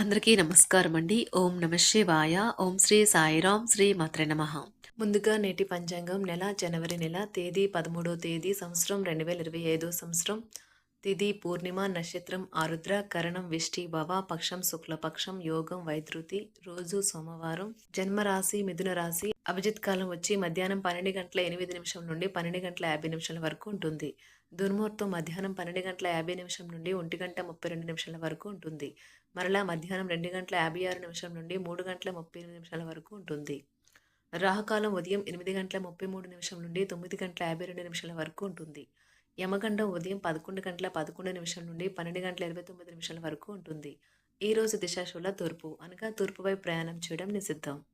అందరికీ నమస్కారం అండి ఓం నమ శివాయ. ఓం శ్రీ సాయిరాం శ్రీ మాత్ర నమ. ముందుగా నేటి పంచాంగం నెల జనవరి నెల తేదీ పదమూడో తేదీ సంవత్సరం రెండు వేల ఇరవై ఐదో సంవత్సరం. తిథి పూర్ణిమ నక్షత్రం ఆరుద్ర కరణం విష్టి భవ పక్షం శుక్లపక్షం యోగం వైద్యుతి రోజు సోమవారం. జన్మరాశి మిథున రాశి అభిజిత్ కాలం వచ్చి మధ్యాహ్నం పన్నెండు గంటల ఎనిమిది నిమిషం నుండి పన్నెండు గంటల యాభై నిమిషాల వరకు ఉంటుంది. దుర్ముహూర్తం మధ్యాహ్నం పన్నెండు గంటల యాభై నిమిషం నుండి ఒంటి గంట ముప్పై రెండు నిమిషాల వరకు ఉంటుంది. మరలా మధ్యాహ్నం రెండు గంటల యాభై ఆరు నిమిషం నుండి మూడు గంటల ముప్పై ఎనిమిది నిమిషాల వరకు ఉంటుంది. రాహుకాలం ఉదయం ఎనిమిది గంటల ముప్పై మూడు నిమిషం నుండి తొమ్మిది గంటల యాభై రెండు నిమిషాల వరకు ఉంటుంది. యమగండం ఉదయం పదకొండు గంటల పదకొండు నిమిషం నుండి పన్నెండు గంటల ఇరవై తొమ్మిది నిమిషాల వరకు ఉంటుంది. ఈ రోజు దిశాశూల తూర్పు అనగా తూర్పు వైపు ప్రయాణం చేయడం నిషిద్ధం.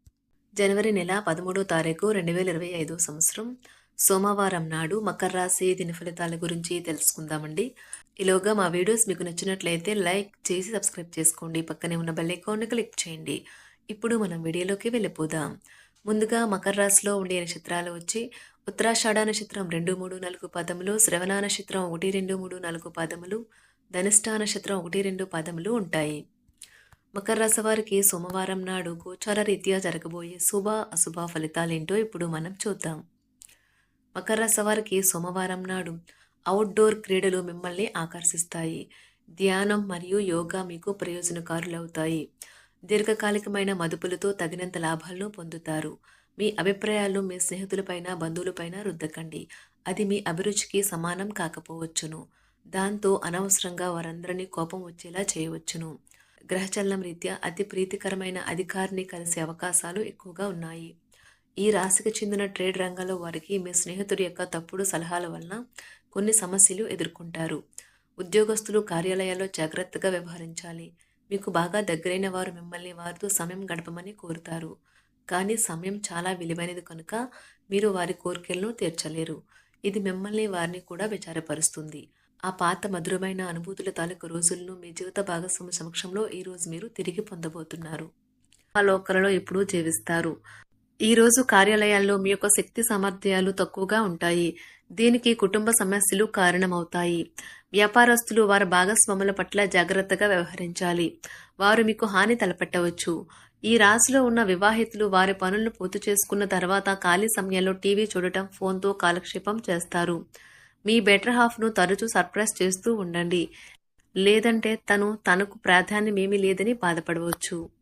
జనవరి నెల పదమూడో తారీఖు రెండు వేల ఇరవై ఐదో సంవత్సరం. సోమవారం నాడు మకర రాశి దీని ఫలితాల గురించి తెలుసుకుందామండి. ఈలోగా మా వీడియోస్ మీకు నచ్చినట్లయితే లైక్ చేసి సబ్స్క్రైబ్ చేసుకోండి. పక్కనే ఉన్న బెల్ ఐకాన్ని క్లిక్ చేయండి. ఇప్పుడు మనం వీడియోలోకి వెళ్ళిపోదాం. ముందుగా మకర రాశిలో ఉండే నక్షత్రాలు వచ్చి ఉత్తరాషాఢ నక్షత్రం రెండు మూడు నాలుగు పదములు శ్రవణ నక్షత్రం ఒకటి రెండు మూడు నాలుగు పదములు ధనిష్ట నక్షత్రం ఒకటి రెండు పదములు ఉంటాయి. మకర రాశి వారికి సోమవారం నాడు గోచార రీత్యా జరగబోయే శుభ అశుభ ఫలితాలేంటో ఇప్పుడు మనం చూద్దాం. మకర రాశి వారికి సోమవారం నాడు అవుట్డోర్ క్రీడలు మిమ్మల్ని ఆకర్షిస్తాయి. ధ్యానం మరియు యోగా మీకు ప్రయోజనకారులవుతాయి. దీర్ఘకాలికమైన మదుపులతో తగినంత లాభాలను పొందుతారు. మీ అభిప్రాయాలు మీ స్నేహితులపైన బంధువులపైన రుద్దకండి. అది మీ అభిరుచికి సమానం కాకపోవచ్చును. దాంతో అనవసరంగా వారందరినీ కోపం వచ్చేలా చేయవచ్చును. గ్రహచలనం రీత్యా అతి ప్రీతికరమైన అధికారిని కలిసే అవకాశాలు ఎక్కువగా ఉన్నాయి. ఈ రాశికి చెందిన ట్రేడ్ రంగంలో వారికి మీ స్నేహితుడి యొక్క తప్పుడు సలహాల వలన కొన్ని సమస్యలు ఎదుర్కొంటారు. ఉద్యోగస్తులు కార్యాలయాల్లో జాగ్రత్తగా వ్యవహరించాలి. మీకు బాగా దగ్గరైన వారు మిమ్మల్ని వారితో సమయం గడపమని కోరుతారు. కానీ సమయం చాలా విలువైనది కనుక మీరు వారి కోరికలను తీర్చలేరు. ఇది మిమ్మల్ని వారిని కూడా విచారపరుస్తుంది. ఆ పాత మధురమైన అనుభూతుల తాలూకు రోజులను మీ జీవిత భాగస్వామి సమక్షంలో ఈ రోజు మీరు తిరిగి పొందబోతున్నారు. ఆ లోకలలో ఎప్పుడూ జీవిస్తారు. ఈ రోజు కార్యాలయాల్లో మీ యొక్క శక్తి సామర్థ్యాలు తక్కువగా ఉంటాయి. దీనికి కుటుంబ సమస్యలు కారణమవుతాయి. వ్యాపారస్తులు వారి భాగస్వాముల పట్ల జాగ్రత్తగా వ్యవహరించాలి. వారు మీకు హాని తలపెట్టవచ్చు. ఈ రాశిలో ఉన్న వివాహితులు వారి పనులను పూర్తి చేసుకున్న తర్వాత ఖాళీ సమయంలో టీవీ చూడటం ఫోన్తో కాలక్షేపం చేస్తారు. మీ బెటర్ హాఫ్ను తరచూ సర్ప్రైజ్ చేస్తూ ఉండండి. లేదంటే తను తనకు ప్రాధాన్యమేమీ లేదని బాధపడవచ్చు.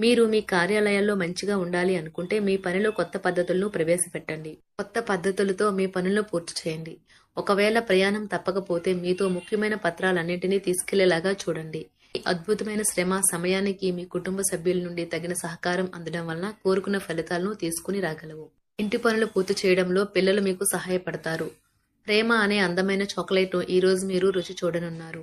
మీరు మీ కార్యాలయాల్లో మంచిగా ఉండాలి అనుకుంటే మీ పనిలో కొత్త పద్ధతులను ప్రవేశపెట్టండి. కొత్త పద్ధతులతో మీ పనులను పూర్తి చేయండి. ఒకవేళ ప్రయాణం తప్పకపోతే మీతో ముఖ్యమైన పత్రాలన్నింటినీ తీసుకెళ్ళేలాగా చూడండి. ఈ అద్భుతమైన శ్రమ సమయానికి మీ కుటుంబ సభ్యుల నుండి తగిన సహకారం అందడం వలన కోరుకున్న ఫలితాలను తీసుకుని రాగలవు. ఇంటి పనులు పూర్తి చేయడంలో పిల్లలు మీకు సహాయపడతారు. ప్రేమ అనే అందమైన చాక్లెట్ను ఈ రోజు మీరు రుచి చూడనున్నారు.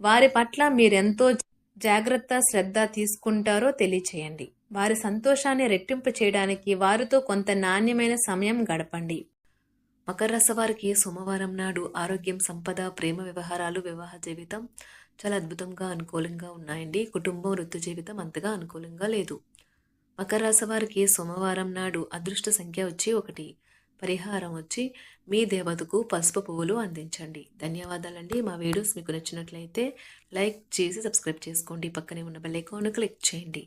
వారి పట్ల మీరెంతో జాగ్రత్త శ్రద్ధ తీసుకుంటారో తెలియచేయండి. వారి సంతోషాన్ని రెట్టింపు చేయడానికి వారితో కొంత నాణ్యమైన సమయం గడపండి. మకర రాశి వారికి సోమవారం నాడు ఆరోగ్యం సంపద ప్రేమ వ్యవహారాలు వివాహ జీవితం చాలా అద్భుతంగా అనుకూలంగా ఉన్నాయండి. కుటుంబం వృత్తి జీవితం అంతగా అనుకూలంగా లేదు. మకర రాశి వారికి సోమవారం నాడు అదృష్ట సంఖ్య వచ్చి ఒకటి. పరిహారం వచ్చి మీ దేవతకు పసుపు పువ్వులు అందించండి. ధన్యవాదాలండి. మా వీడియోస్ మీకు నచ్చినట్లయితే లైక్ చేసి సబ్స్క్రైబ్ చేసుకోండి. పక్కనే ఉన్న బెల్ ఐకాన్ క్లిక్ చేయండి.